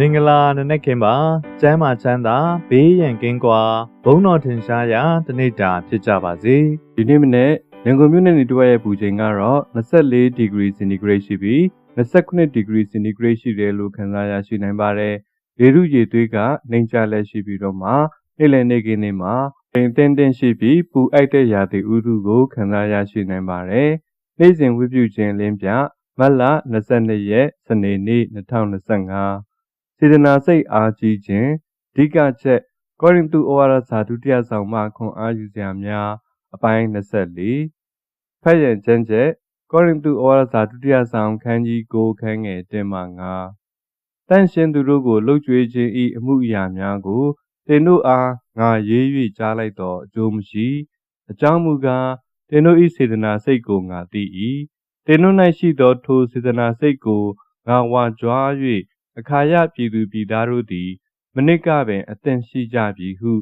မင်္ဂလာနနက်ခင်းပါကျမ်းမာချမ်းသာဘေးရန်ကင်းကွာဘုံတော်ထင်ရှားရာတနေ့တာဖြစ်ကြပါစေဒီနေ့မနေ့ရန်ကုန်မြို့နယ်နေတဝက်ရဲ့ပူချိန်ကတော့24ဒီဂရီစင်တီဂရိတ်ရှိပြီး29ဒီဂရီစင်တီဂရိတ်ရှိတယ်လို့ခန့်မှန်းရရှိနိုင်ပါတယ်။ရေရုရေသွေးကနှိမ်ချလက်ရှိပြီးတော့မှနေ့လည်နေ့ကင်းနေ့မှာပိန်တင်းတင်းရှိပြီးပူအိုက်တဲ့ရာသီဥတုကိုခန့်မှန်းရရှိနိုင်ပါတယ်။နေ့စဉ်ဝိပြုခြင်းလင်းပြမတ်လ22ရက်စနေနေ့2025 စေတနာစိတ်အားကြီးခြင်းအဓိကချက်ကောရိန္သုဩဝါဒစာဒုတိယဆောင်မှခွန်အားယူစရာများအပိုင်း24ဖတ်ရန်ကျမ်းချက်ကောရိန္သုဩဝါဒစာဒုတိယဆောင်ခန်းကြီး9ခန်းငယ်1မှ9တန့်ရှင်းသူတို့ကိုလှုပ်ကြွေးခြင်းဤအမှုအရာများကိုသင်တို့အားငါရေး၍ကြားလိုက်တော့အကျိုးမရှိအကြောင်းမူကားသင်တို့ဤစေတနာစိတ်ကိုငါသိ၏သင်တို့၌ရှိသောထိုစေတနာစိတ်ကိုငါဝါကြွား၍ အခါရပြည်သူပြည်သားတို့သည် မနစ်ကပင်အသင်ရှိကြပြီဟု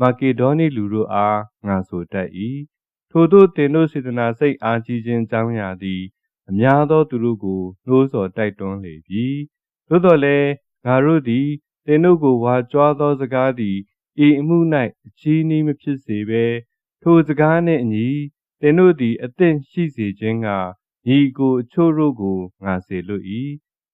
မာကေဒေါနိလူတို့အားငါဆိုတတ်၏ထို့သောတင်တို့စေတနာစိတ်အားကြီးခြင်းကြောင်းရာသည်အများသောသူတို့ကိုနှိုးဆော်တိုက်တွန်းလေပြီသို့တော်လည်းငါတို့သည်တင်တို့ကိုဝါကြွားသောစကားသည်ဤအမှု၌အချီးနှီးမဖြစ်စေဘဲထိုစကားနှင့်အညီတင်တို့သည်အသင့်ရှိစေခြင်းကညီကိုအချို့တို့ကိုငါစေလွတ်၏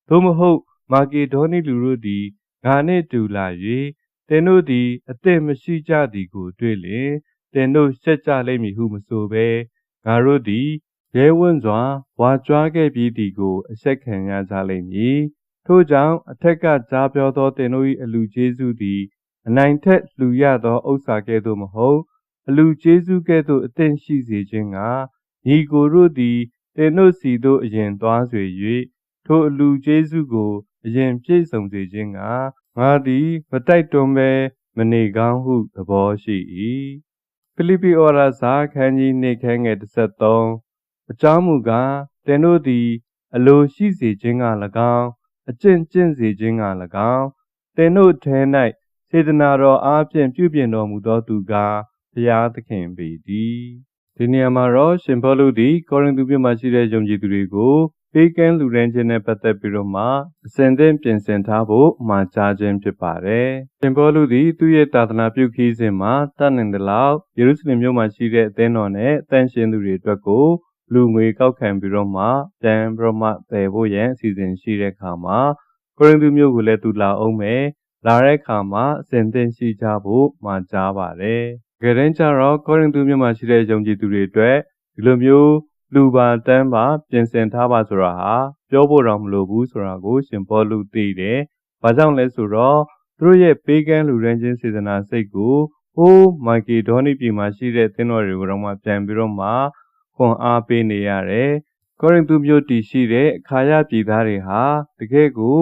သို့မဟုတ် မာကေဒေါနိလူတို့သည်ငါနှင့်တူလာ၍သင်တို့သည်အသင့်မရှိကြသည်ကိုတွေ့လျင်သင်တို့ရှက်ကြလိမ့်မည်ဟုမဆိုဘဲငါတို့သည်ရဲဝံ့စွာဝါကြွားခဲ့ပြီးသည်ကိုအဆက်ခံရကြလိမ့်မည်ထို့ကြောင့်အထက်ကကြားပြောသောသင်တို့၏အလူကျေးဇူးသည်အနိုင်ထက်လှူရသောဥစ္စာကဲ့သို့မဟုတ်အလူကျေးဇူးကဲ့သို့အသင့်ရှိစေခြင်းကညီကိုတို့သည်သင်တို့စီသို့အရင်သွားဆွေ၍ထိုအလူကျေးဇူးကို အရင်ပြည့်စုံစေခြင်းကငါသည်မတိုက်တွန်းဘဲမနေကောင်းဟုသဘောရှိ၏ဖိလိပ္ပိဩရစာခန်းကြီးနေခန်းငယ်33အကြောင်းမူကားသင်တို့သည် အလိုရှိစေခြင်းက၎င်းအကျင့်ကျင့်စေခြင်းက၎င်းသင်တို့ထဲ၌စေတနာတော်အားဖြင့်ပြုပြင်တော်မူသောသူကားဘုရားသခင်ပေတည်းဒီနေရာမှာတော့ရှင်ဘောလူသည် ကောရိန္သုမြို့မှာရှိတဲ့ယုံကြည်သူတွေကို ပေးကမ်းလူရန်ခြင်းနဲ့ပတ်သက်ပြီးတော့မှအစဉ်သင့်ပြင်ဆင်ထားဖို့မှာကြားခြင်းဖြစ်ပါတယ်။ရှင်ဘောလူသည်သူ့ရဲ့တာသနာပြုခီးစဉ်မှာတတ်နိုင်တဲ့လောက်ယေရုရှလင်မြို့မှာရှိတဲ့အသင်းတော်နဲ့တန်ရှင်သူတွေအတွက်ကိုလူငွေကောက်ခံပြီးတော့မှပြန်ပြီးတော့မှတည်ဖို့ရန်အစီအစဉ်ရှိတဲ့အခါမှာကိုရိန္သုမြို့ကိုလည်းသူလာအောင်မယ်လာတဲ့အခါမှာအစဉ်သင့်ရှိကြဖို့မှာကြားပါတယ်။ကြရင်ကြတော့ကိုရိန္သုမြို့မှာရှိတဲ့ယုံကြည်သူတွေအတွက်ဒီလိုမျိုး လူပါတန်းပါပြင်ဆင်ထားပါဆိုတာဟာပြောဖို့တော့မလိုဘူးဆိုတာကို ရှင်ဘောလူသိတယ်။ဘာကြောင့်လဲဆိုတော့သူတို့ရဲ့ပေးကမ်းလူရန်ချင်းစေတနာစိတ်ကိုဟိုးမိုက်ကီဒေါနီပြည်မှာရှိတဲ့သင်းတော်တွေကိုတော့မှပြန်ပြီးတော့မှခွန်အားပေးနေရတယ်။ကောရိန္သုမြို့တည်ရှိတဲ့အခါရပြည်သားတွေဟာတကယ်ကို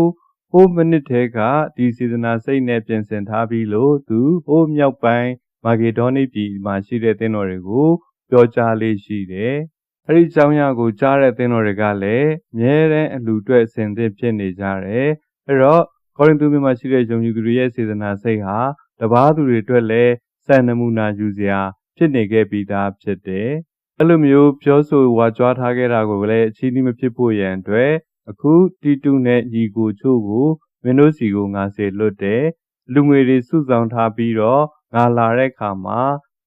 ဟိုးမိနစ်ထဲကဒီစေတနာစိတ်နဲ့ပြင်ဆင်ထားပြီးလို့သူဟိုးမြောက်ပိုင်းမာဂေဒေါနီပြည်မှာရှိတဲ့သင်းတော်တွေကိုပြောကြားလေးရှိတယ်။ အဲ့ဒီအကြောင်းအရာကိုကြားတဲ့သင်းတော်တွေကလည်းအမြဲတမ်းအလူတွဲအစဉ်သင့်ဖြစ်နေကြတယ်။အဲ့တော့ကောရိန္သုမြို့မှာရှိတဲ့ယုံကြည်သူတွေရဲ့စေတနာစိတ်ဟာတပားသူတွေအတွက်လည်းစံနမူနာယူစရာဖြစ်နေခဲ့ပြီးသားဖြစ်တယ်။အဲ့လိုမျိုးပြောဆိုဝါကြွားထားခဲ့တာကိုလည်းအချီးနှီးမဖြစ်ဖို့ရန်အတွက်အခုတီတူနဲ့ညီကိုချို့ကိုမင်းတို့စီကိုငါစေလွတ်တယ်လူငွေတွေစုဆောင်ထားပြီးတော့ငါလာတဲ့အခါမှာ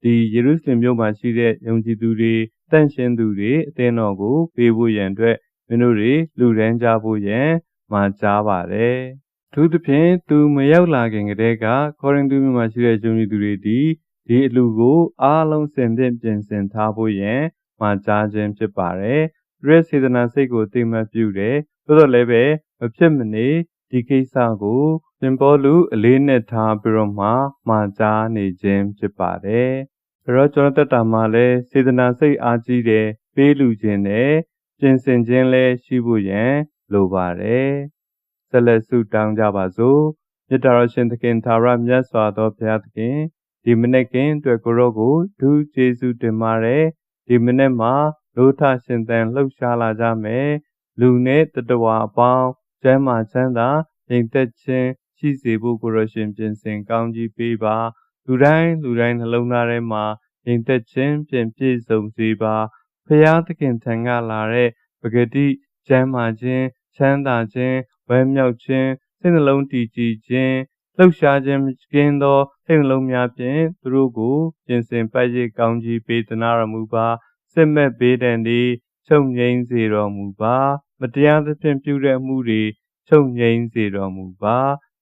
ဒီယေရုရှလင်မြို့မှာရှိတဲ့ယုံကြည်သူတွေတန့်ရှင်းသူတွေအသင်းတော်ကိုပေးဖို့ရန်အတွက်မင်းတို့တွေလူရန်ကြဖို့ရန်မှာကြားပါတယ်။သူသဖြင့်သူမရောက်လာခင်ကတည်းကကောရိန္သုမြို့မှာရှိတဲ့ယုံကြည်သူတွေဒီဒီအလူကိုအားလုံးစင်သင့်ပြင်ဆင်ထားဖို့ရန်မှာကြားခြင်းဖြစ်ပါတယ်။ရက်စေတနာစိတ်ကိုသိမှတ်ပြုတယ်။သို့တော်လည်းပဲမဖြစ်မနေဒီကိစ္စကိုရှင်ဘောလူအလေးနဲ့ထားပြီးတော့မှမှာကြားနေခြင်းဖြစ်ပါတယ်။ ဒါတော့ကျွန်တော်တက်တာမှာလည်းစေတနာစိတ်အားကြီးတယ်ပေးလူခြင်းနဲ့ပြင်ဆင်ခြင်းလည်းရှိဖို့ရန်လိုပါတယ်။ဆက်လက်ဆုတောင်းကြပါစို့။မြတ်တော်ရှင်သခင်သာရမြတ်စွာသောဘုရားသခင်ဒီမနေ့ကင်းအတွက်ကိုရောကိုဒုကျေးဇူးတင်ပါတယ်ဒီမနေ့မှာလောထရှင်သန်လှုပ်ရှားလာကြမယ်လူနဲ့တတဝါအပေါင်းကျမ်းမာချမ်းသာညီသက်ခြင်းရှိစေဖို့ကိုရရှင်ပြင်ဆင်ကောင်းကြီးပေးပါ လူတိုင်းလူတိုင်းနှလုံးသားထဲမှာညီသက်ခြင်းပြင်ပြည့်စုံစေပါဖရာသခင်ထံကလာတဲ့ပဂတိကျမ်းမာခြင်းချမ်းသာခြင်းဝဲမြောက်ခြင်းစစိတ်နှလုံးတည်ကြည်ခြင်းလှုပ်ရှားခြင်းကင်းသောစိတ်နှလုံးများဖြင့်သူတို့ကိုပြင်ဆင်ပတ်ရစ်ကောင်းကြီးပေးသနာတော်မူပါစစ်မဲ့ဘေးဒဏ်သည်ချုပ်ငြိမ်းစေတော်မူပါမတရားသဖြင့်ပြုတဲ့မှုတွေချုပ်ငြိမ်းစေတော်မူပါ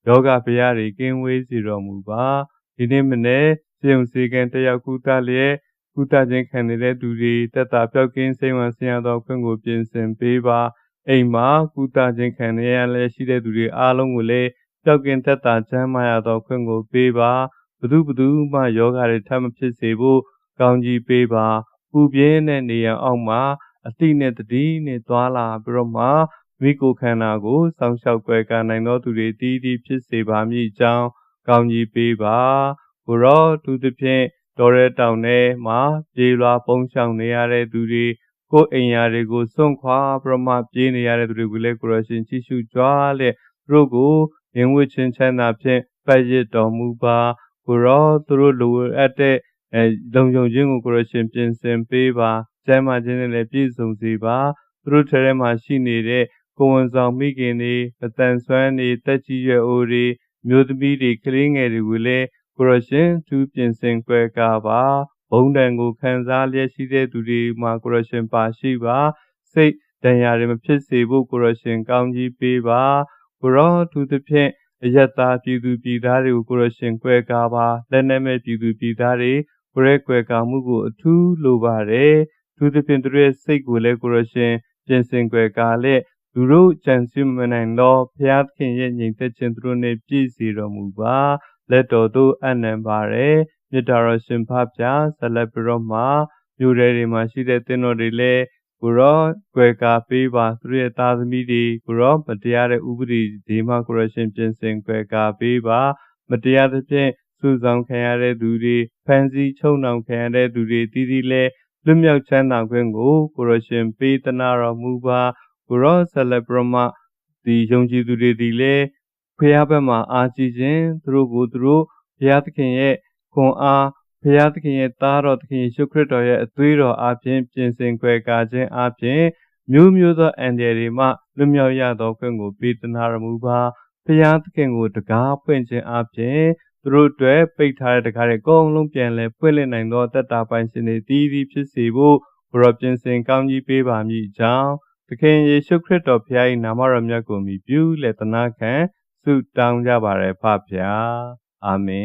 ယောဂဗျာတွေကင်းဝေးစေတော်မူပါ ဒီနေ့မနေ့စေုံစေကံတယောက်ကူတာလျက်ကုသခြင်းခံနေတဲ့သူတွေတက်တာပြောက်ကင်းစိတ်ဝင်ဆရာတော်ခွင့်ကိုပြင်ဆင်ပေးပါအိမ်မှာကုသခြင်းခံရလည်းရှိတဲ့သူတွေအားလုံးကိုလည်းပြောက်ကင်းတက်တာချမ်းသာရတော်ခွင့်ကိုပေးပါဘသူဘသူမှယောဂတွေထပ်မဖြစ်စေဖို့ကောင်းကြီးပေးပါပူပြင်းတဲ့နေရာအောက်မှာအတိနဲ့တတိနဲ့သွာလာပြီးတော့မှမိကိုခန္ဓာကိုစောင့်ရှောက်ကြွယ်ကနိုင်သောသူတွေတည်တည်ဖြစ်စေပါမည်အကြောင်း ကောင်းကြီးပေးပါကိုရောသူသဖြင့်တော်ရဲတောင်ထဲမှာပြေးလွာပုံရှောင်နေရတဲ့သူတွေကိုယ်အိမ်ယာတွေကိုစွန့်ခွာပြမပြေးနေရတဲ့သူတွေကိုလည်းကိုရရှင်ကြည့်ရှုကြွားလက်သူတို့ကိုရင်ဝှချင်းချမ်းသာဖြင့်ပတ်ရစ်တော်မူပါကိုရောသူတို့လိုအပ်တဲ့အဲလုံခြုံခြင်းကိုကိုရရှင်ပြင်ဆင်ပေးပါကျမ်းမာခြင်းနဲ့လည်းပြည့်စုံစေပါသူတို့ထဲထဲမှာရှိနေတဲ့ကိုဝန်ဆောင်မိခင်တွေအတန်ဆွမ်းတွေတက်ကြီးရွယ်အိုတွေ မျိုးသမီးတွေကလေးငယ်တွေကိုလည်းကိုရရှင်သူပြင်ဆင်ကြွယ်ကားပါဘုံတန်ကိုခံစားလျက်ရှိတဲ့သူတွေမှာကိုရရှင်ပါရှိပါ စိတ်တန်ရာတွေမဖြစ်စေဖို့ကိုရရှင်ကောင်းကြီးပေးပါကိုရောသူသဖြင့်အယက်သားပြည်သူပြည်သားတွေကိုကိုရရှင်ကြွယ်ကားပါလက်နက်မဲ့ပြည်သူပြည်သားတွေကိုရဲကြွယ်ကာမှုကိုအထူးလိုပါတယ်သူသဖြင့်သူတို့ရဲ့စိတ်ကိုလည်းကိုရရှင်ပြင်ဆင်ကြွယ်ကာလက် လူတို့ကြံစည်မနိုင်သောဘုရားသခင်ရဲ့ညီသက်ခြင်းသူတို့နှင့်ပြည့်စုံတော်မူပါလက်တော်သို့အနံပါれမြတ်တော်ရှင်ဖဖျားဆက်လက်ပြီးတော့မှမြို့ရဲတွေမှာရှိတဲ့သင်တော်တွေလည်းကိုရောကြွယ်ကာပေးပါသူတို့ရဲ့သားသမီးတွေကိုရောမတရားတဲ့ဥပဒေဒီမှာကိုရရှင်ပြင်ဆင်ကြွယ်ကာပေးပါမတရားသဖြင့်စူဆောင်ခံရတဲ့သူတွေဖန်ဆီးချုံနှောင်ခံရတဲ့သူတွေတည်တည်လဲလွတ်မြောက်ချမ်းသာခွင့်ကိုကိုရရှင်ပေးသနာတော်မူပါ ကိုရောဆက်လက်ပြီးတော့မှဒီယုံကြည်သူတွေဒီလဲဖျားဘက်မှာအားကြီးခြင်းသူတို့ကိုသူတို့ဘုရားသခင်ရဲ့ခွန်အားဘုရားသခင်ရဲ့သားတော်သခင်ယေရှုခရစ်တော်ရဲ့အသွေးတော်အားဖြင့်ပြင်ဆင်ကြွယ်ကာခြင်းအားဖြင့်မျိုးမျိုးသောအန်ဒီတွေမှလွတ်မြောက်ရသောခွင့်ကိုပေးသနာတော်မူပါဘုရားသခင်ကိုတကားဖွင့်ခြင်းအားဖြင့်သူတို့အတွက်ပိတ်ထားတဲ့တကားတွေအကုန်လုံးပြန်လဲဖွင့်လှစ်နိုင်သောတက်တာပိုင်ရှင်တွေတည်တည်ဖြစ်စေဖို့ဘုရားပြင်ဆင်ကောင်းကြီးပေးပါမည်အကြောင်း သခင်ယေရှုခရစ်တော်ဖခင်၏နာမတော်မြတ်ကိုမြည်ပြုလက်သနာခံဆုတောင်းကြပါရဖဖျားအာမင်